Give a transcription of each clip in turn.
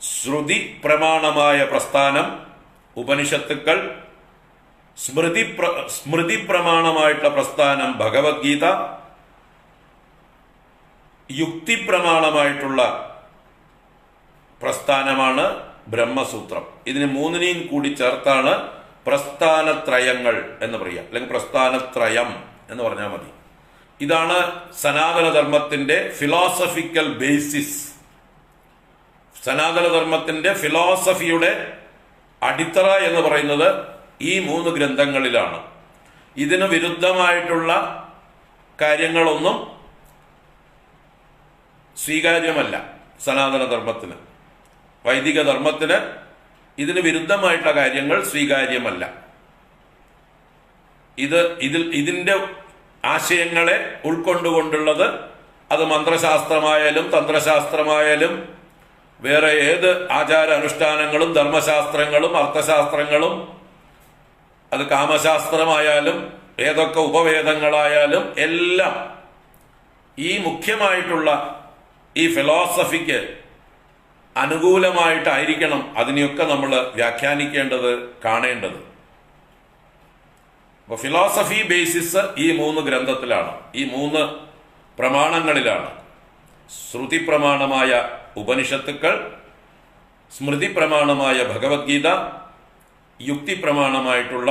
ശ്രുതി പ്രമാണമായ പ്രസ്ഥാനം ഉപനിഷത്തുക്കൾ സ്മൃതി സ്മൃതി പ്രമാണമായിട്ടുള്ള പ്രസ്ഥാനം ഭഗവത്ഗീത യുക്തി പ്രമാണമായിട്ടുള്ള പ്രസ്ഥാനമാണ് ബ്രഹ്മസൂത്രം. ഇതിന് മൂന്നിനെയും കൂടി ചേർത്താണ് പ്രസ്ഥാനത്രയങ്ങൾ എന്ന് പറയുക. അല്ലെങ്കിൽ പ്രസ്ഥാനത്രയം എന്ന് പറഞ്ഞാൽ മതി. ഇതാണ് സനാതനധർമ്മത്തിന്റെ ഫിലോസഫിക്കൽ ബേസിസ് സനാതനധർമ്മത്തിന്റെ ഫിലോസഫിയുടെ അടിത്തറ എന്ന് പറയുന്നത് ഈ മൂന്ന് ഗ്രന്ഥങ്ങളിലാണ്. ഇതിന് വിരുദ്ധമായിട്ടുള്ള കാര്യങ്ങളൊന്നും സ്വീകാര്യമല്ല സനാതനധർമ്മത്തിന്. വൈദിക ധർമ്മത്തിന് ഇതിന് വിരുദ്ധമായിട്ടുള്ള കാര്യങ്ങൾ സ്വീകാര്യമല്ല. ഇത് ഇതിൽ ഇതിന്റെ ആശയങ്ങളെ ഉൾക്കൊണ്ടുകൊണ്ടുള്ളത് അത് മന്ത്രശാസ്ത്രമായാലും തന്ത്രശാസ്ത്രമായാലും വേറെ ഏത് ആചാര അനുഷ്ഠാനങ്ങളും ധർമ്മശാസ്ത്രങ്ങളും അർത്ഥശാസ്ത്രങ്ങളും അത് കാമശാസ്ത്രമായാലും ഏതൊക്കെ ഉപവേദങ്ങളായാലും എല്ലാം ഈ മുഖ്യമായിട്ടുള്ള ഈ ഫിലോസഫിക്ക് അനുകൂലമായിട്ടായിരിക്കണം അതിനെയൊക്കെ നമ്മൾ വ്യാഖ്യാനിക്കേണ്ടത് കാണേണ്ടത്. അപ്പൊ ഫിലോസഫി ബേസിസ് ഈ മൂന്ന് ഗ്രന്ഥത്തിലാണ് ഈ മൂന്ന് പ്രമാണങ്ങളിലാണ്. ശ്രുതി പ്രമാണമായ ഉപനിഷത്തുക്കൾ സ്മൃതി പ്രമാണമായ ഭഗവത്ഗീത യുക്തി പ്രമാണമായിട്ടുള്ള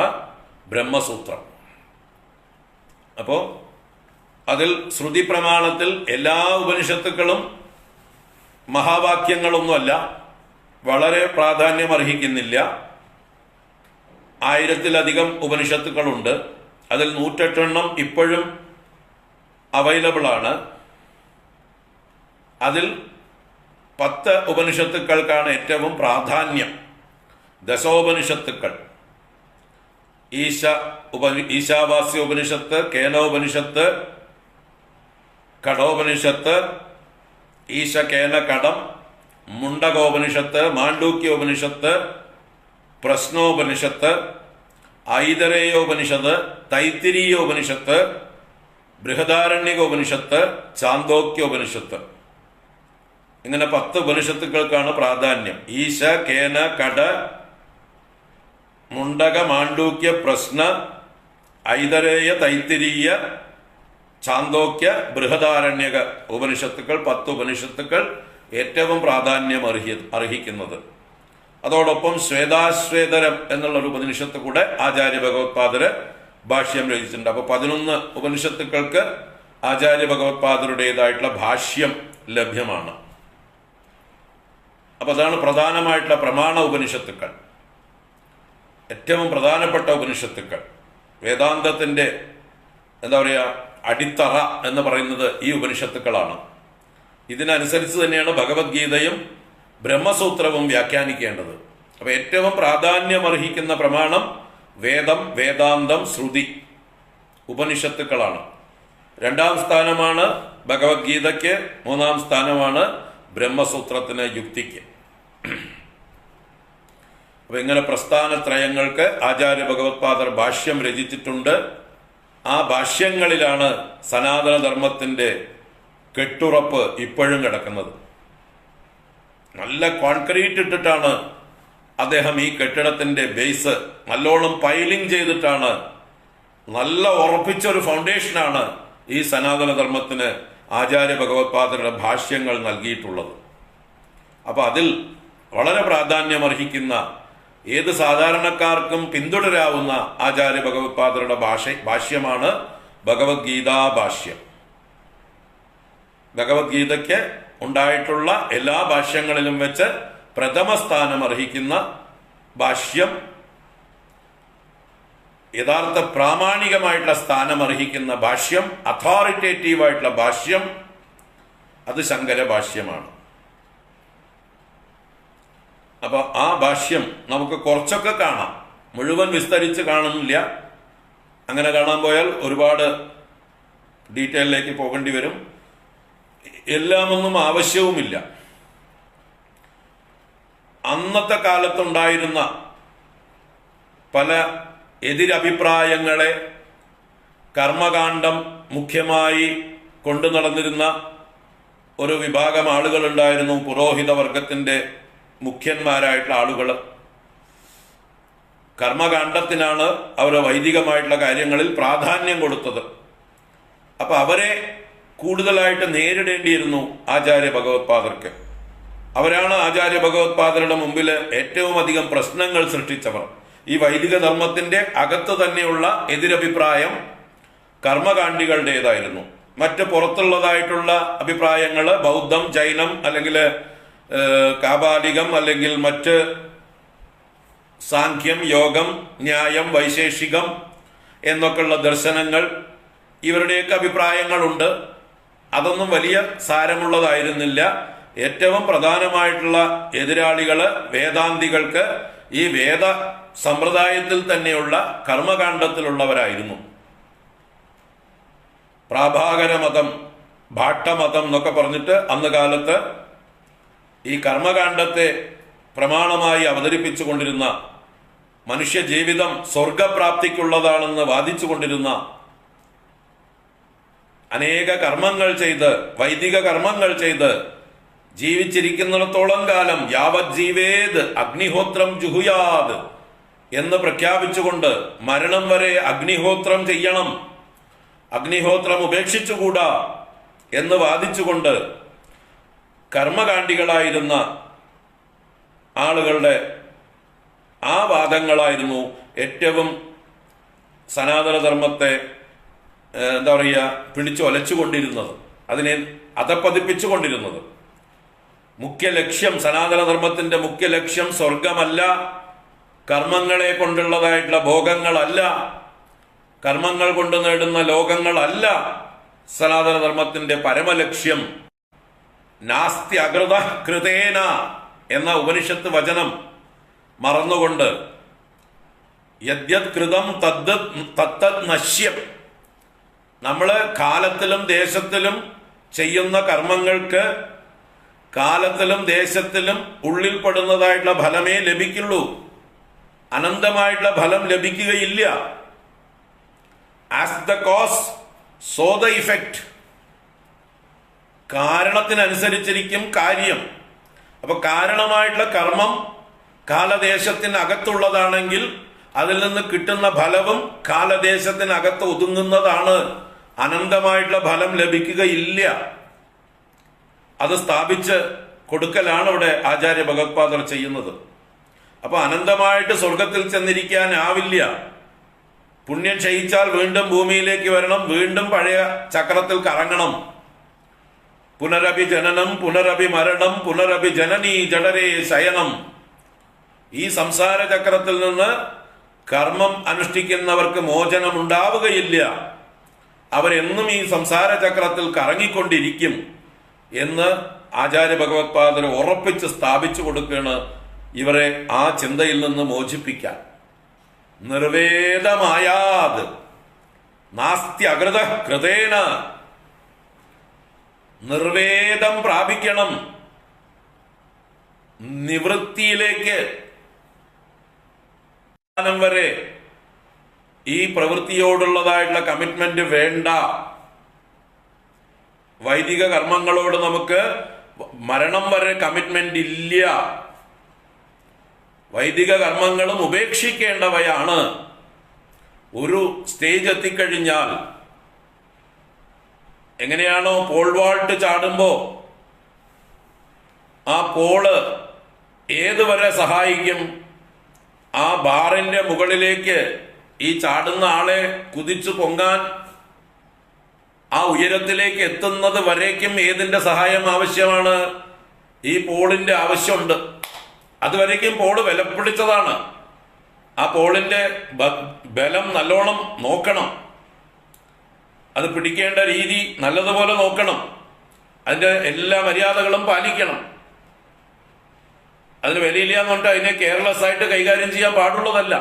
ബ്രഹ്മസൂത്രം. അപ്പോൾ അതിൽ ശ്രുതി പ്രമാണത്തിൽ എല്ലാ ഉപനിഷത്തുക്കളും മഹാവാക്യങ്ങളൊന്നുമല്ല വളരെ പ്രാധാന്യം അർഹിക്കുന്നില്ല ആയിരത്തിലധികം ഉപനിഷത്തുക്കളുണ്ട്. അതിൽ നൂറ്റെട്ടെണ്ണം ഇപ്പോഴും അവൈലബിൾ ആണ്. അതിൽ പത്ത് ഉപനിഷത്തുക്കൾക്കാണ് ഏറ്റവും പ്രാധാന്യം. ദശോപനിഷത്തുക്കൾ. ഈശ ഉപ ഈശാവാസ്യ ഉപനിഷത്ത് കേനോപനിഷത്ത് കടോപനിഷത്ത് ഈശ കേന കടം മുണ്ടകോപനിഷത്ത് മാണ്ഡൂക്യോപനിഷത്ത് പ്രശ്നോപനിഷത്ത് ഐതരേയോപനിഷത്ത് തൈത്തിരീയോപനിഷത്ത് ബൃഹദാരണ്യകോപനിഷത്ത് ചാന്തോക്യോപനിഷത്ത്. ഇങ്ങനെ പത്ത് ഉപനിഷത്തുക്കൾക്കാണ് പ്രാധാന്യം. ഈശ കേന കട മുണ്ടക മാണ്ഡൂക്യ പ്രശ്ന ഐതരേയ തൈത്തിരീയ ചാന്തോക്യ ബൃഹദാരണ്യക ഉപനിഷത്തുക്കൾ പത്ത് ഉപനിഷത്തുക്കൾ ഏറ്റവും പ്രാധാന്യം അർഹി അർഹിക്കുന്നത്. അതോടൊപ്പം ശ്വേതാശ്വേതരം എന്നുള്ള ഒരു ഉപനിഷത്ത് കൂടെ ആചാര്യ ഭഗവത്പാദര് ഭാഷ്യം രചിച്ചിട്ടുണ്ട്. അപ്പൊ പതിനൊന്ന് ഉപനിഷത്തുക്കൾക്ക് ആചാര്യ ഭഗവത്പാദരുടേതായിട്ടുള്ള ഭാഷ്യം ലഭ്യമാണ്. അപ്പൊ അതാണ് പ്രധാനമായിട്ടുള്ള പ്രമാണ ഉപനിഷത്തുക്കൾ. ഏറ്റവും പ്രധാനപ്പെട്ട ഉപനിഷത്തുക്കൾ. വേദാന്തത്തിന്റെ എന്താ പറയുക അടിത്തറ എന്ന് പറയുന്നത് ഈ ഉപനിഷത്തുക്കളാണ്. ഇതിനനുസരിച്ച് തന്നെയാണ് ഭഗവത്ഗീതയും ബ്രഹ്മസൂത്രവും വ്യാഖ്യാനിക്കേണ്ടത്. അപ്പോൾ ഏറ്റവും പ്രാധാന്യമർഹിക്കുന്ന പ്രമാണം വേദം വേദാന്തം ശ്രുതി ഉപനിഷത്തുക്കളാണ്. രണ്ടാം സ്ഥാനമാണ് ഭഗവത്ഗീതയ്ക്ക് മൂന്നാം സ്ഥാനമാണ് ബ്രഹ്മസൂത്രത്തിന് യുക്തിക്ക്. അപ്പൊ ഇങ്ങനെ പ്രസ്ഥാനത്രയങ്ങൾക്ക് ആചാര്യ ഭഗവത്പാദർ ഭാഷ്യം രചിച്ചിട്ടുണ്ട്. ആ ഭാഷ്യങ്ങളിലാണ് സനാതനധർമ്മത്തിന്റെ കെട്ടുറപ്പ് ഇപ്പോഴും കിടക്കുന്നത്. നല്ല കോൺക്രീറ്റ് ഇട്ടിട്ടാണ് അദ്ദേഹം ഈ കെട്ടിടത്തിന്റെ ബേസ് നല്ലോണം പൈലിംഗ് ചെയ്തിട്ടാണ് നല്ല ഉറപ്പിച്ച ഒരു ഫൗണ്ടേഷനാണ് ഈ സനാതനധർമ്മത്തിന് ആചാര്യ ഭഗവത്പാദരുടെ ഭാഷ്യങ്ങൾ നൽകിയിട്ടുള്ളത്. അപ്പോൾ അതിൽ വളരെ പ്രാധാന്യമർഹിക്കുന്ന ഏത് സാധാരണക്കാർക്കും പിന്തുടരാവുന്ന ആചാര്യ ഭഗവത്പാദരുടെ ഭാഷ ഭാഷ്യമാണ് ഭഗവത്ഗീതാ ഭാഷ്യം. ഭഗവത്ഗീതയ്ക്ക് ഉണ്ടായിട്ടുള്ള എല്ലാ ഭാഷ്യങ്ങളിലും വെച്ച് പ്രഥമ സ്ഥാനം അർഹിക്കുന്ന ഭാഷ്യം യഥാർത്ഥ പ്രാമാണികമായിട്ടുള്ള സ്ഥാനം അർഹിക്കുന്ന ഭാഷ്യം അതോറിറ്റേറ്റീവ് ആയിട്ടുള്ള ഭാഷ്യം അത് ശങ്കര ഭാഷ്യമാണ് അപ്പോൾ ആ ഭാഷ്യം നമുക്ക് കുറച്ചൊക്കെ കാണാം. മുഴുവൻ വിസ്തരിച്ച് കാണുന്നില്ല. അങ്ങനെ കാണാൻ പോയാൽ ഒരുപാട് ഡീറ്റെയിലേക്ക് പോകേണ്ടി വരും. എല്ലാമൊന്നും ആവശ്യവുമില്ല. അന്നത്തെ കാലത്തുണ്ടായിരുന്ന പല എതിരഭിപ്രായങ്ങളെ കർമ്മകാന്ഡം മുഖ്യമായി കൊണ്ടു നടന്നിരുന്ന ഒരു വിഭാഗം ആളുകളുണ്ടായിരുന്നു. പുരോഹിത വർഗത്തിന്റെ മുഖ്യന്മാരായിട്ടുള്ള ആളുകൾ കർമ്മകാണ്ഡത്തിനാണ് അവർ വൈദികമായിട്ടുള്ള കാര്യങ്ങളിൽ പ്രാധാന്യം കൊടുത്തത്. അപ്പം അവരെ കൂടുതലായിട്ട് നേരിടേണ്ടിയിരുന്നു ആചാര്യ ഭഗവത്പാദർക്ക് അവരാണ് ആചാര്യ ഭഗവത്പാദരുടെ മുമ്പിൽ ഏറ്റവും അധികം പ്രശ്നങ്ങൾ സൃഷ്ടിച്ചവർ. ഈ വൈദിക ധർമ്മത്തിന്റെ അകത്ത് തന്നെയുള്ള എതിരഭിപ്രായം കർമ്മകാണ്ഡികളുടേതായിരുന്നു. മറ്റ് പുറത്തുള്ളതായിട്ടുള്ള അഭിപ്രായങ്ങൾ ബൗദ്ധം ജൈനം അല്ലെങ്കിൽ കാബാലികം അല്ലെങ്കിൽ മറ്റ് സാഖ്യം യോഗം ന്യായം വൈശേഷികം എന്നൊക്കെയുള്ള ദർശനങ്ങൾ ഇവരുടെയൊക്കെ അഭിപ്രായങ്ങളുണ്ട്. അതൊന്നും വലിയ സാരമുള്ളതായിരുന്നില്ല. ഏറ്റവും പ്രധാനമായിട്ടുള്ള എതിരാളികൾ വേദാന്തികൾക്ക് ഈ വേദ സമ്പ്രദായത്തിൽ തന്നെയുള്ള കർമ്മകാണ്ഡത്തിലുള്ളവരായിരുന്നു പ്രാഭാകര മതം ഭാട്ടമതം എന്നൊക്കെ പറഞ്ഞിട്ട് അന്ന് കാലത്ത് ഈ കർമ്മകാണ്ഡത്തെ പ്രമാണമായി അവതരിപ്പിച്ചു കൊണ്ടിരുന്ന മനുഷ്യ ജീവിതം സ്വർഗപ്രാപ്തിക്കുള്ളതാണെന്ന് വാദിച്ചു കൊണ്ടിരുന്ന അനേക കർമ്മങ്ങൾ ചെയ്ത് വൈദിക കർമ്മങ്ങൾ ചെയ്ത് ജീവിച്ചിരിക്കുന്നിടത്തോളം കാലം യാവത് ജീവേത് അഗ്നിഹോത്രം ജുഹുയാത് എന്ന് പ്രഖ്യാപിച്ചുകൊണ്ട് മരണം വരെ അഗ്നിഹോത്രം ചെയ്യണം. അഗ്നിഹോത്രം ഉപേക്ഷിച്ചുകൂടാ എന്ന് വാദിച്ചുകൊണ്ട് കർമ്മകാണ്ഡികളായിരുന്ന ആളുകളുടെ ആ വാദങ്ങളായിരുന്നു ഏറ്റവും സനാതനധർമ്മത്തെ എന്താ പറയുക പിടിച്ചു ഒലച്ചുകൊണ്ടിരുന്നത്. അതിനെ അധപ്പതിപ്പിച്ചുകൊണ്ടിരുന്നത് മുഖ്യ ലക്ഷ്യം സനാതനധർമ്മത്തിന്റെ മുഖ്യ ലക്ഷ്യം സ്വർഗമല്ല കർമ്മങ്ങളെ കൊണ്ടുള്ളതായിട്ടുള്ള ഭോഗങ്ങളല്ല. കർമ്മങ്ങൾ കൊണ്ട് നേടുന്ന ലോകങ്ങളല്ല സനാതനധർമ്മത്തിന്റെ പരമലക്ഷ്യം. നാസ്തി അകൃത കൃതേന എന്ന ഉപനിഷത്ത് വചനം മറന്നുകൊണ്ട് യദ്യത് കൃതം തദ്ദ തത്തത് നശ്യം. നമ്മൾ കാലത്തിലും ദേശത്തിലും ചെയ്യുന്ന കർമ്മങ്ങൾക്ക് കാലത്തിലും ദേശത്തിലും ഉള്ളിൽപ്പെടുന്നതായിട്ടുള്ള ഫലമേ ലഭിക്കുള്ളൂ. അനന്തമായിട്ടുള്ള ഫലം ലഭിക്കുകയില്ല. As the cause so the effect കാരണത്തിനനുസരിച്ചിരിക്കും കാര്യം. അപ്പൊ കാരണമായിട്ടുള്ള കർമ്മം കാലദേശത്തിനകത്തുള്ളതാണെങ്കിൽ അതിൽ നിന്ന് കിട്ടുന്ന ഫലവും കാലദേശത്തിനകത്ത് ഒതുങ്ങുന്നതാണ്. അനന്തമായിട്ടുള്ള ഫലം ലഭിക്കുകയില്ല. അത് സ്ഥാപിച്ച് കൊടുക്കലാണ് ഇവിടെ ആചാര്യ ഭഗവത്പാദർ ചെയ്യുന്നത്. അപ്പൊ അനന്തമായിട്ട് സ്വർഗത്തിൽ ചെന്നിരിക്കാനാവില്ല പുണ്യം ക്ഷയിച്ചാൽ വീണ്ടും ഭൂമിയിലേക്ക് വരണം വീണ്ടും പഴയ ചക്രത്തിൽ കറങ്ങണം. പുനരഭി ജനനം പുനരഭി മരണം പുനരഭി ജനനീ ജഡരേ ശയനം. ഈ സംസാര ചക്രത്തിൽ നിന്ന് കർമ്മം അനുഷ്ഠിക്കുന്നവർക്ക് മോചനം ഉണ്ടാവുകയില്ല അവരെന്നും ഈ സംസാര ചക്രത്തിൽ കറങ്ങിക്കൊണ്ടിരിക്കും എന്ന് ആചാര്യ ഭഗവത്പാദർ ഉറപ്പിച്ച് സ്ഥാപിച്ചു കൊടുക്കുകയാണ് ഇവരെ ആ ചിന്തയിൽ നിന്ന് മോചിപ്പിക്കാൻ. നിർവേദമായാത്. നാസ്തി അകൃത കൃതേന. നിർവേദം പ്രാപിക്കണം. നിവൃത്തിയിലേക്ക്. വരെ ഈ പ്രവൃത്തിയോടുള്ളതായിട്ടുള്ള കമ്മിറ്റ്മെന്റ് വേണ്ട. വൈദിക കർമ്മങ്ങളോട് നമുക്ക് മരണം വരെ കമ്മിറ്റ്മെന്റ് ഇല്ല. വൈദിക കർമ്മങ്ങളും ഉപേക്ഷിക്കേണ്ടവയാണ്. ഒരു സ്റ്റേജ് എത്തിക്കഴിഞ്ഞാൽ എങ്ങനെയാണോ പോൾ വാൾട്ട് ചാടുമ്പോ ആ പോൾ ഏതുവരെ സഹായിക്കും? ആ ബാറിന്റെ മുകളിലേക്ക് ഈ ചാടുന്ന ആളെ കുതിച്ചു പൊങ്ങാൻ ആ ഉയരത്തിലേക്ക് എത്തുന്നത് വരേക്കും ഏതിന്റെ സഹായം ആവശ്യമാണ്? ഈ പോളിന്റെ ആവശ്യമുണ്ട്. അതുവരേക്കും പോൾ വിലപ്പിടിച്ചതാണ് ആ പോളിന്റെ ബലം നല്ലോണം നോക്കണം. അത് പിടിക്കേണ്ട രീതി നല്ലതുപോലെ നോക്കണം. അതിന്റെ എല്ലാ മര്യാദകളും പാലിക്കണം. അതിന് വിലയില്ല എന്ന് പറഞ്ഞിട്ട് അതിനെ കെയർലെസ് ആയിട്ട് കൈകാര്യം ചെയ്യാൻ പാടുള്ളതല്ല.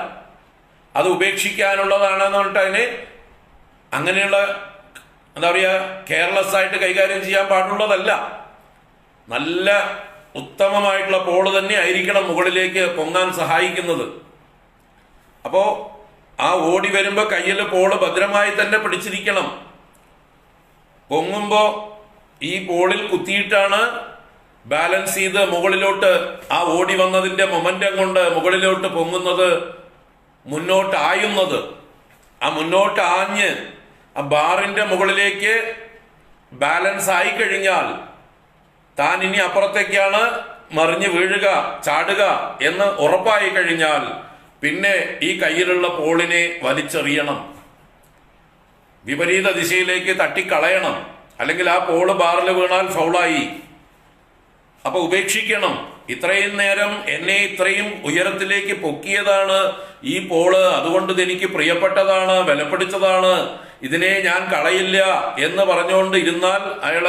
അത് ഉപേക്ഷിക്കാനുള്ളതാണെന്ന് പറഞ്ഞിട്ട് അതിനെ അങ്ങനെയുള്ള എന്താ പറയുക കെയർലെസ് ആയിട്ട് കൈകാര്യം ചെയ്യാൻ പാടുള്ളതല്ല. നല്ല ഉത്തമമായിട്ടുള്ള പോൾ തന്നെ ആയിരിക്കണം മുകളിലേക്ക് പൊങ്ങാൻ സഹായിക്കുന്നത്. അപ്പോ ആ ഓടി വരുമ്പോ കയ്യിൽ പോൾ ഭദ്രമായി തന്നെ പിടിച്ചിരിക്കണം. പൊങ്ങുമ്പോ ഈ പോളിൽ കുത്തിയിട്ടാണ് ബാലൻസ് ചെയ്ത് മുകളിലോട്ട് ആ ഓടി വന്നതിന്റെ മൊമെന്റം കൊണ്ട് മുകളിലോട്ട് പൊങ്ങുന്നത് മുന്നോട്ട് ആയുന്നത് ആ മുന്നോട്ട് ആഞ്ഞ് ആ ബാറിന്റെ മുകളിലേക്ക് ബാലൻസ് ആയി കഴിഞ്ഞാൽ താൻ ഇനി അപ്പുറത്തേക്കാണ് മറിഞ്ഞു വീഴുക ചാടുക എന്ന് ഉറപ്പായി കഴിഞ്ഞാൽ പിന്നെ ഈ കയ്യിലുള്ള പോളിനെ വലിച്ചെറിയണം. വിപരീത ദിശയിലേക്ക് തട്ടിക്കളയണം. അല്ലെങ്കിൽ ആ പോൾ ബാറിൽ വീണാൽ ഫൗളായി. അപ്പൊ ഉപേക്ഷിക്കണം. ഇത്രയും നേരം എന്നെ ഇത്രയും ഉയരത്തിലേക്ക് പൊക്കിയതാണ് ഈ പോൾ. അതുകൊണ്ട് എനിക്ക് പ്രിയപ്പെട്ടതാണ് വിലപിടിച്ചതാണ് ഇതിനെ ഞാൻ കളയില്ല എന്ന് പറഞ്ഞുകൊണ്ട് ഇരുന്നാൽ അയാൾ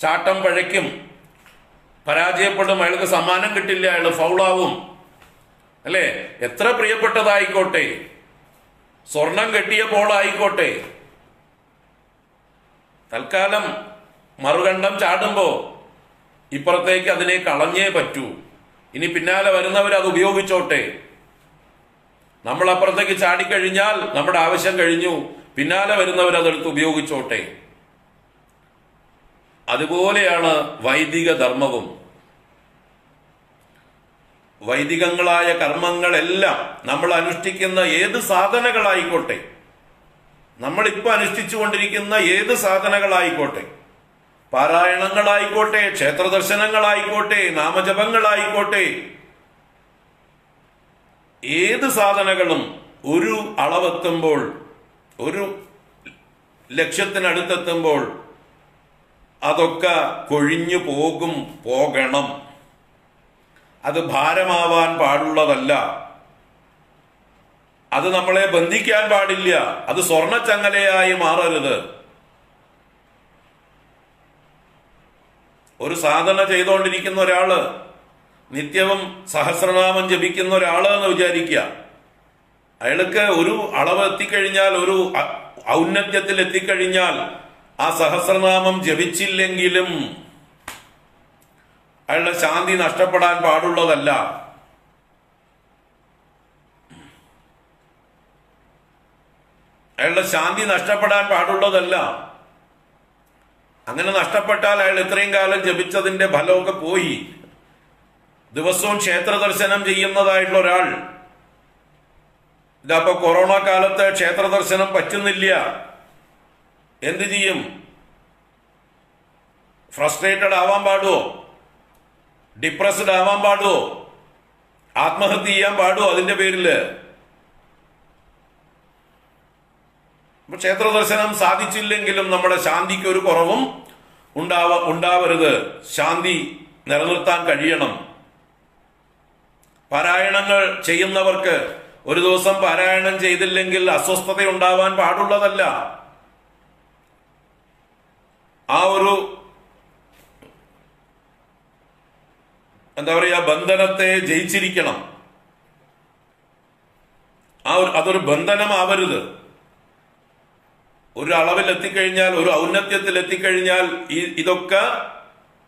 ചാട്ടം പഴയ്ക്കും. പരാജയപ്പെടും അയാൾക്ക് സമ്മാനം കിട്ടില്ല അയാൾ ഫൗളാവും. അല്ലേ? എത്ര പ്രിയപ്പെട്ടതായിക്കോട്ടെ. സ്വർണം കെട്ടിയ ബോളായിക്കോട്ടെ തൽക്കാലം മറുകണ്ഠം ചാടുമ്പോ ഇപ്പുറത്തേക്ക് അതിനെ കളഞ്ഞേ പറ്റൂ. ഇനി പിന്നാലെ വരുന്നവർ അത് ഉപയോഗിച്ചോട്ടെ. നമ്മൾ അപ്പുറത്തേക്ക് ചാടിക്കഴിഞ്ഞാൽ നമ്മുടെ ആവശ്യം കഴിഞ്ഞു. പിന്നാലെ വരുന്നവർ അതെടുത്ത് ഉപയോഗിച്ചോട്ടെ. അതുപോലെയാണ് വൈദിക ധർമ്മവും. വൈദികങ്ങളായ കർമ്മങ്ങളെല്ലാം നമ്മൾ അനുഷ്ഠിക്കുന്ന ഏത് സാധനകളായിക്കോട്ടെ നമ്മളിപ്പോൾ അനുഷ്ഠിച്ചുകൊണ്ടിരിക്കുന്ന ഏത് സാധനകളായിക്കോട്ടെ പാരായണങ്ങളായിക്കോട്ടെ ക്ഷേത്ര ദർശനങ്ങളായിക്കോട്ടെ നാമജപങ്ങളായിക്കോട്ടെ ഏത് സാധനങ്ങളും ഒരു അളവെത്തുമ്പോൾ ഒരു ലക്ഷ്യത്തിനടുത്തെത്തുമ്പോൾ അതൊക്കെ കൊഴിഞ്ഞു പോകും പോകണം. അത് ഭാരമാവാൻ പാടുള്ളതല്ല. അത് നമ്മളെ ബന്ധിക്കാൻ പാടില്ല. അത് സ്വർണച്ചങ്ങലയായി മാറരുത്. ഒരു സാധന ചെയ്തുകൊണ്ടിരിക്കുന്ന ഒരാൾ നിത്യവും സഹസ്രനാമം ജപിക്കുന്ന ഒരാൾ എന്ന് വിചാരിക്കുക അയാൾക്ക് ഒരു അളവ് എത്തിക്കഴിഞ്ഞാൽ ഒരു ഔന്നത്യത്തിൽ എത്തിക്കഴിഞ്ഞാൽ ആ സഹസ്രനാമം ജപിച്ചില്ലെങ്കിലും അയാളുടെ ശാന്തി നഷ്ടപ്പെടാൻ പാടുള്ളതല്ല. അയാളുടെ ശാന്തി നഷ്ടപ്പെടാൻ പാടുള്ളതല്ല. അങ്ങനെ നഷ്ടപ്പെട്ടാൽ അയാൾ ഇത്രയും കാലം ജപിച്ചതിന്റെ ഫലമൊക്കെ പോയി. ദിവസവും ക്ഷേത്ര ദർശനം ചെയ്യുന്നതായിട്ടുള്ള ഒരാൾ. ഇതപ്പോ കൊറോണ കാലത്ത് ക്ഷേത്ര ദർശനം പറ്റുന്നില്ല. എന്ത് ചെയ്യും? ഫ്രസ്ട്രേറ്റഡ് ആവാൻ പാടുമോ ഡിപ്രസ്ഡ് ആവാൻ പാടുമോ ആത്മഹത്യ ചെയ്യാൻ പാടുമോ അതിന്റെ അപ്പൊ ക്ഷേത്ര ദർശനം സാധിച്ചില്ലെങ്കിലും നമ്മുടെ ശാന്തിക്ക് ഒരു കുറവും ഉണ്ടാവ ഉണ്ടാവരുത്. ശാന്തി നിലനിർത്താൻ കഴിയണം. പാരായണങ്ങൾ ചെയ്യുന്നവർക്ക് ഒരു ദിവസം പാരായണം ചെയ്തില്ലെങ്കിൽ അസ്വസ്ഥത ഉണ്ടാവാൻ പാടുള്ളതല്ല. ആ ഒരു എന്താ പറയുക ബന്ധനത്തെ ജയിച്ചിരിക്കണം. ആ ഒരു അതൊരു ബന്ധനമാവരുത്. ഒരു അളവിൽ എത്തിക്കഴിഞ്ഞാൽ ഒരു ഔന്നത്യത്തിൽ എത്തിക്കഴിഞ്ഞാൽ ഈ ഇതൊക്കെ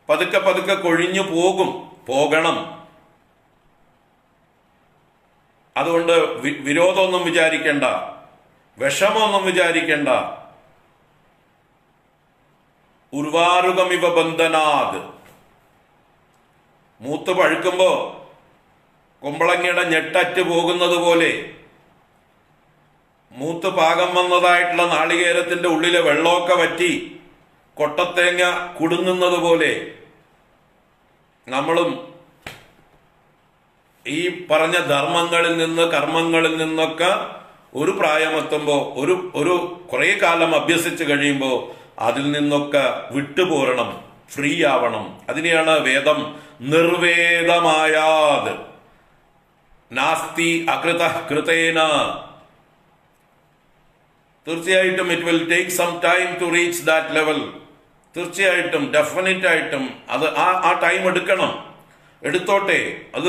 പതുക്കെ പതുക്കെ കൊഴിഞ്ഞു പോകും പോകണം. അതുകൊണ്ട് വിരോധമൊന്നും വിചാരിക്കേണ്ട. വിഷമമൊന്നും വിചാരിക്കേണ്ട. ഉർവാരുകമിവ ബന്ധനാത് മൂത്ത് പഴുക്കുമ്പോ കുമ്പളങ്ങയുടെ ഞെട്ടറ്റ് പോകുന്നത് പോലെ മൂത്ത് പാകം വന്നതായിട്ടുള്ള നാളികേരത്തിന്റെ ഉള്ളിലെ വെള്ളമൊക്കെ വറ്റി കൊട്ടത്തേങ്ങ കുടുങ്ങുന്നത് പോലെ നമ്മളും ഈ പറഞ്ഞ ധർമ്മങ്ങളിൽ നിന്ന് കർമ്മങ്ങളിൽ നിന്നൊക്കെ ഒരു പ്രായമെത്തുമ്പോൾ ഒരു ഒരു കുറേ കാലം അഭ്യസിച്ച് കഴിയുമ്പോൾ അതിൽ നിന്നൊക്കെ വിട്ടുപോരണം ഫ്രീ ആവണം അതിനെയാണ് വേദം നിർവേദമായാത്. നാസ്തി അകൃത കൃതേന. തീർച്ചയായിട്ടും it will take some time to reach that level തീർച്ചയായിട്ടും ഡെഫിനറ്റ് ആയിട്ടും അത് ആ ആ ടൈം എടുക്കണം. എടുത്തോട്ടെ അത്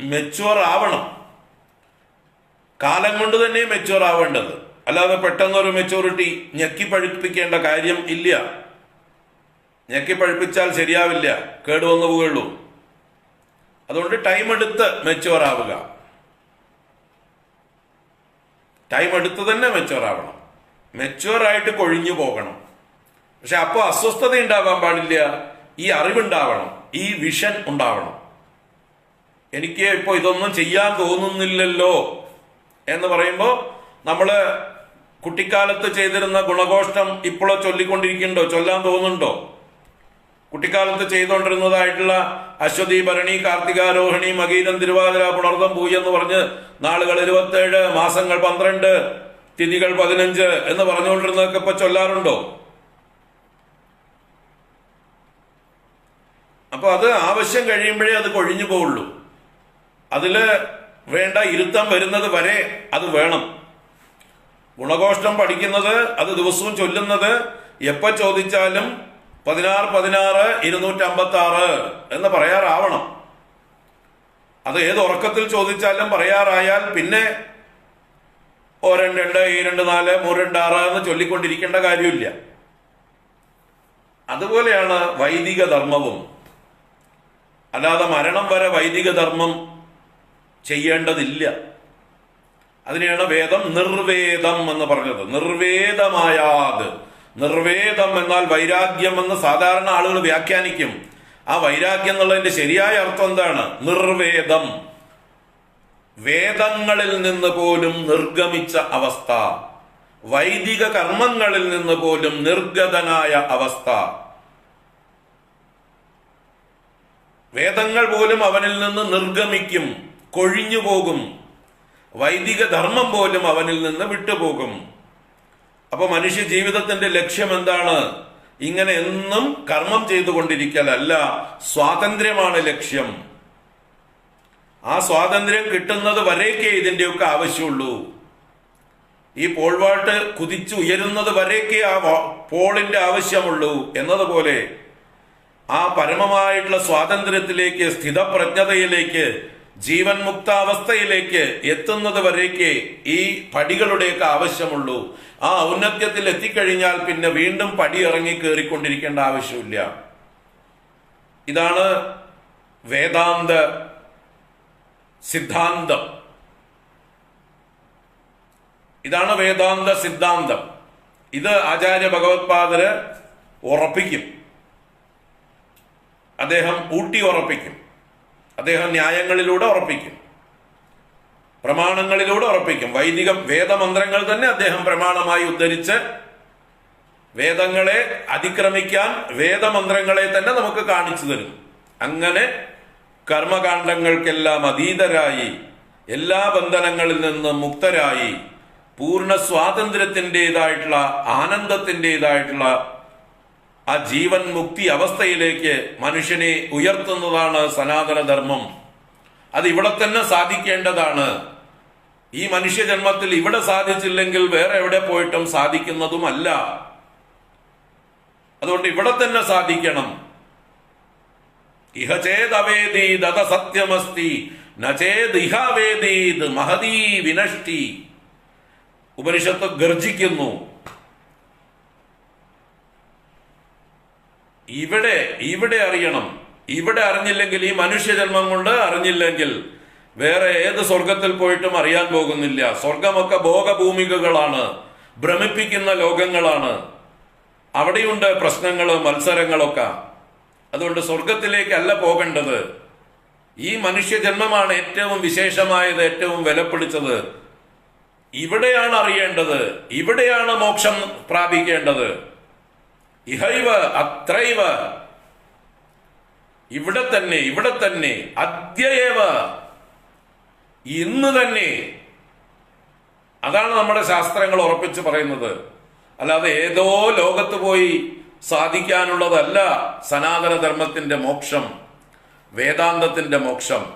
മെച്ചുവർ ആവണം. കാലം കൊണ്ട് തന്നെ മെച്ചുവർ ആവേണ്ടത്. അല്ലാതെ പെട്ടെന്നൊരു മെച്ചൂറിറ്റി ഞെക്കി പഴിപ്പിക്കേണ്ട കാര്യം ഇല്ല. ഞെക്കി പഴിപ്പിച്ചാൽ ശരിയാവില്ല. കേടുവന്നു പോകുള്ളൂ അതുകൊണ്ട് ടൈം എടുത്ത് മെച്ചുവർ ആവുക. ടൈം എടുത്ത് തന്നെ മെച്ചുവർ ആവണം. മെച്ചുവർ ആയിട്ട് കൊഴിഞ്ഞു പോകണം. പക്ഷെ അപ്പോൾ അസ്വസ്ഥത ഉണ്ടാവാൻ പാടില്ല. ഈ അറിവുണ്ടാവണം. ഈ വിഷൻ ഉണ്ടാവണം. എനിക്ക് ഇപ്പോൾ ഇതൊന്നും ചെയ്യാൻ തോന്നുന്നില്ലല്ലോ എന്ന് പറയുമ്പോൾ നമ്മൾ കുട്ടിക്കാലത്ത് ചെയ്തിരുന്ന ഗുണഘോഷ്ടം ഇപ്പോഴോ ചൊല്ലിക്കൊണ്ടിരിക്കുന്നുണ്ടോ? ചൊല്ലാൻ തോന്നുന്നുണ്ടോ? കുട്ടിക്കാലത്ത് ചെയ്തുകൊണ്ടിരുന്നതായിട്ടുള്ള അശ്വതി ഭരണി കാർത്തികാരോഹിണി മകീരം തിരുവാതിര പുണർദം പൂജ എന്ന് പറഞ്ഞ് നാളുകൾ ഇരുപത്തേഴ് മാസങ്ങൾ പന്ത്രണ്ട് തിഥികൾ പതിനഞ്ച് എന്ന് പറഞ്ഞുകൊണ്ടിരുന്നതൊക്കെ ഇപ്പൊ ചൊല്ലാറുണ്ടോ? അപ്പൊ അത് ആവശ്യം കഴിയുമ്പോഴേ അത് കൊഴിഞ്ഞു പോവുള്ളൂ. അതിൽ വേണ്ട ഇരുത്തം വരുന്നത് വരെ അത് വേണം. ഗുണഘോഷം പഠിക്കുന്നത് അത് ദിവസവും ചൊല്ലുന്നത് എപ്പോ ചോദിച്ചാലും പതിനാറ് പതിനാറ് ഇരുന്നൂറ്റി അമ്പത്തി ആറ് എന്ന് പറയാറാവണം. അത് ഏത് ഉറക്കത്തിൽ ചോദിച്ചാലും പറയാറായാൽ പിന്നെ ഓ രണ്ട് രണ്ട് ഈ രണ്ട് നാല് മൂന്ന് രണ്ട് ആറ് എന്ന് ചൊല്ലിക്കൊണ്ടിരിക്കേണ്ട കാര്യമില്ല. അതുപോലെയാണ് വൈദിക ധർമ്മവും അല്ലാതെ മരണം വരെ വൈദിക ധർമ്മം ചെയ്യേണ്ടതില്ല. അതിനെയാണ് വേദം നിർവേദം എന്ന് പറഞ്ഞത്. നിർവേദമായാത്. നിർവേദം എന്നാൽ വൈരാഗ്യം എന്ന് സാധാരണ ആളുകൾ വ്യാഖ്യാനിക്കും. ആ വൈരാഗ്യം എന്നുള്ളതിന്റെ ശരിയായ അർത്ഥം എന്താണ്? നിർവേദം. വേദങ്ങളിൽ നിന്ന് പോലും നിർഗമിച്ച അവസ്ഥ. വൈദിക കർമ്മങ്ങളിൽ നിന്ന് പോലും നിർഗതനായ അവസ്ഥ. വേദങ്ങൾ പോലും അവനിൽ നിന്ന് നിർഗമിക്കും. കൊഴിഞ്ഞു പോകും വൈദിക ധർമ്മം പോലും അവനിൽ നിന്ന് വിട്ടുപോകും. അപ്പൊ മനുഷ്യ ജീവിതത്തിന്റെ ലക്ഷ്യം എന്താണ്? ഇങ്ങനെ എന്നും കർമ്മം ചെയ്തുകൊണ്ടിരിക്കലല്ല സ്വാതന്ത്ര്യമാണ് ലക്ഷ്യം. ആ സ്വാതന്ത്ര്യം കിട്ടുന്നത് വരേക്കേ ഇതിന്റെയൊക്കെ ആവശ്യമുള്ളൂ. ഈ പോൾവാട്ട് കുതിച്ചു ഉയരുന്നത് വരേക്കേ ആ പോളിന്റെ ആവശ്യമുള്ളൂ എന്നതുപോലെ ആ പരമമായിട്ടുള്ള സ്വാതന്ത്ര്യത്തിലേക്ക് സ്ഥിതപ്രജ്ഞതയിലേക്ക് ജീവൻ മുക്താവസ്ഥയിലേക്ക് എത്തുന്നത് വരേക്ക് ഈ പടികളുടെയൊക്കെ ആവശ്യമുള്ളൂ. ആ ഔന്നത്യത്തിൽ എത്തിക്കഴിഞ്ഞാൽ പിന്നെ വീണ്ടും പടി ഇറങ്ങി കയറിക്കൊണ്ടിരിക്കേണ്ട ആവശ്യമില്ല. ഇതാണ് വേദാന്ത സിദ്ധാന്തം. ഇതാണ് വേദാന്ത സിദ്ധാന്തം. ഇത് ആചാര്യ ഭഗവത്പാദര് ഉറപ്പിക്കും. അദ്ദേഹം ഊട്ടി ഉറപ്പിക്കും. അദ്ദേഹം ന്യായങ്ങളിലൂടെ ഉറപ്പിക്കും. പ്രമാണങ്ങളിലൂടെ ഉറപ്പിക്കും. വൈദിക വേദമന്ത്രങ്ങൾ തന്നെ അദ്ദേഹം പ്രമാണമായി ഉദ്ധരിച്ച് വേദങ്ങളെ അതിക്രമിക്കാൻ വേദമന്ത്രങ്ങളെ തന്നെ നമുക്ക് കാണിച്ചു തരും. അങ്ങനെ കർമ്മകാണ്ഡങ്ങൾക്കെല്ലാം അതീതരായി എല്ലാ ബന്ധനങ്ങളിൽ നിന്നും മുക്തരായി പൂർണ സ്വാതന്ത്ര്യത്തിന്റെതായിട്ടുള്ള ആനന്ദത്തിന്റെതായിട്ടുള്ള ആ ജീവൻ മുക്തി അവസ്ഥയിലേക്ക് മനുഷ്യനെ ഉയർത്തുന്നതാണ് സനാതനധർമ്മം. അത് ഇവിടെ തന്നെ സാധിക്കേണ്ടതാണ്. ഈ മനുഷ്യജന്മത്തിൽ ഇവിടെ സാധിച്ചില്ലെങ്കിൽ വേറെ എവിടെ പോയിട്ടും സാധിക്കുന്നതുമല്ല. അതുകൊണ്ട് ഇവിടെ തന്നെ സാധിക്കണം. ഇഹ ചേതവേദി ദത സത്യമസ്തി നചേത് ഇഹവേദീത് മഹതീ വിനഷ്ടി. ഉപനിഷത്ത് ഗർജിക്കുന്നു. ഇവിടെ ഇവിടെ അറിയണം. ഇവിടെ അറിഞ്ഞില്ലെങ്കിൽ ഈ മനുഷ്യജന്മം കൊണ്ട് അറിഞ്ഞില്ലെങ്കിൽ വേറെ ഏത് സ്വർഗത്തിൽ പോയിട്ടും അറിയാൻ പോകുന്നില്ല. സ്വർഗമൊക്കെ ഭോഗഭൂമികകളാണ്. ഭ്രമിപ്പിക്കുന്ന ലോകങ്ങളാണ്. അവിടെയുണ്ട് പ്രശ്നങ്ങൾ മത്സരങ്ങളൊക്കെ. അതുകൊണ്ട് സ്വർഗത്തിലേക്കല്ല പോകേണ്ടത്. ഈ മനുഷ്യജന്മമാണ് ഏറ്റവും വിശേഷമായത് ഏറ്റവും വിലപ്പിടിച്ചത് ഇവിടെയാണ് അറിയേണ്ടത്. ഇവിടെയാണ് മോക്ഷം പ്രാപിക്കേണ്ടത്. ഇഹൈവ അത്രൈവ. ഇവിടെ തന്നെ ഇവിടെ തന്നെ. അദ്യയവ ഇന്ന് തന്നെ. അതാണ് നമ്മുടെ ശാസ്ത്രങ്ങൾ ഉറപ്പിച്ച് പറയുന്നത്. അല്ലാതെ ഏതോ ലോകത്ത് പോയി സാധിക്കാനുള്ളതല്ല സനാതനധർമ്മത്തിന്റെ മോക്ഷം വേദാന്തത്തിന്റെ മോക്ഷം.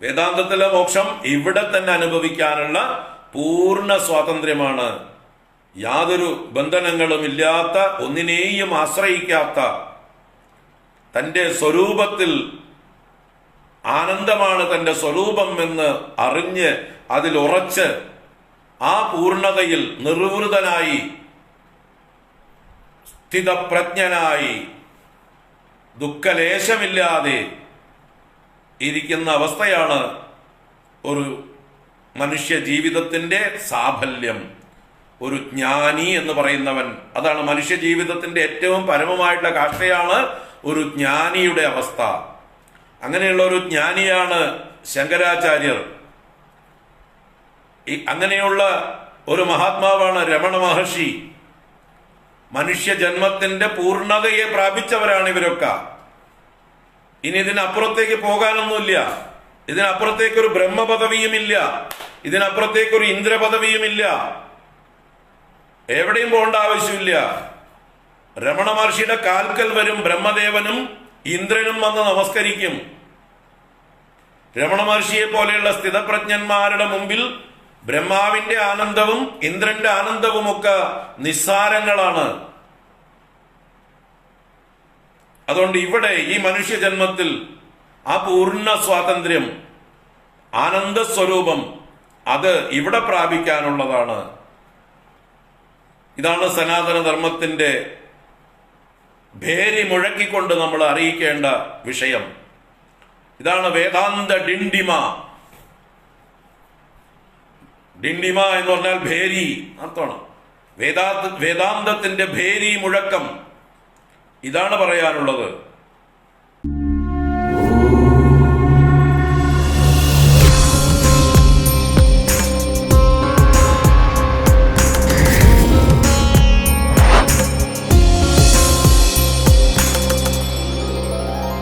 വേദാന്തത്തിലെ മോക്ഷം ഇവിടെ തന്നെ അനുഭവിക്കാനുള്ള പൂർണ സ്വാതന്ത്ര്യമാണ് യാതൊരു ബന്ധനങ്ങളും ഇല്ലാത്ത ഒന്നിനെയും ആശ്രയിക്കാത്ത തന്റെ സ്വരൂപത്തിൽ ആനന്ദമാണ് തന്റെ സ്വരൂപം എന്ന് അറിഞ്ഞ് അതിൽ ഉറച്ച് ആ പൂർണതയിൽ നിർവൃതനായി സ്ഥിതപ്രജ്ഞനായി ദുഃഖലേശമില്ലാതെ ഇരിക്കുന്ന അവസ്ഥയാണ് ഒരു മനുഷ്യ ജീവിതത്തിന്റെ സാഫല്യം. ഒരു ജ്ഞാനി എന്ന് പറയുന്നവൻ. അതാണ് മനുഷ്യ ജീവിതത്തിന്റെ ഏറ്റവും പരമമായിട്ടുള്ള കാഷ്ടയാണ് ഒരു ജ്ഞാനിയുടെ അവസ്ഥ. അങ്ങനെയുള്ള ഒരു ജ്ഞാനിയാണ് ശങ്കരാചാര്യർ. ഈ- അങ്ങനെയുള്ള ഒരു മഹാത്മാവാണ് രമണ മഹർഷി. മനുഷ്യ ജന്മത്തിന്റെ പൂർണതയെ പ്രാപിച്ചവരാണ് ഇവരൊക്കെ. ഇനി ഇതിനപ്പുറത്തേക്ക് പോകാനൊന്നുമില്ല. ഇതിനപ്പുറത്തേക്കൊരു ബ്രഹ്മപദവിയുമില്ല. ഇതിനപ്പുറത്തേക്കൊരു ഇന്ദ്രപദവിയുമില്ല. എവിടെയും പോകേണ്ട ആവശ്യമില്ല. രമണ മഹർഷിയുടെ കാൽക്കൽ വരും ബ്രഹ്മദേവനും ഇന്ദ്രനും വന്ന് നമസ്കരിക്കും. രമണ മഹർഷിയെ പോലെയുള്ള സ്ഥിതപ്രജ്ഞന്മാരുടെ മുമ്പിൽ ബ്രഹ്മാവിന്റെ ആനന്ദവും ഇന്ദ്രന്റെ ആനന്ദവും ഒക്കെ നിസ്സാരങ്ങളാണ്. അതുകൊണ്ട് ഇവിടെ ഈ മനുഷ്യ ജന്മത്തിൽ ആ പൂർണ സ്വാതന്ത്ര്യം ആനന്ദ സ്വരൂപം അത് ഇവിടെ പ്രാപിക്കാനുള്ളതാണ്. ഇതാണ് സനാതന ധർമ്മത്തിന്റെ ഭേരി മുഴക്കിക്കൊണ്ട് നമ്മൾ അറിയിക്കേണ്ട വിഷയം. ഇതാണ് വേദാന്ത ഡിണ്ടിമ. ഡിണ്ടിമ എന്ന് പറഞ്ഞാൽ ഭേരി അർത്ഥമാണ്. വേദാന്ത വേദാന്തത്തിന്റെ ഭേരി മുഴക്കം. ഇതാണ് പറയാനുള്ളത്.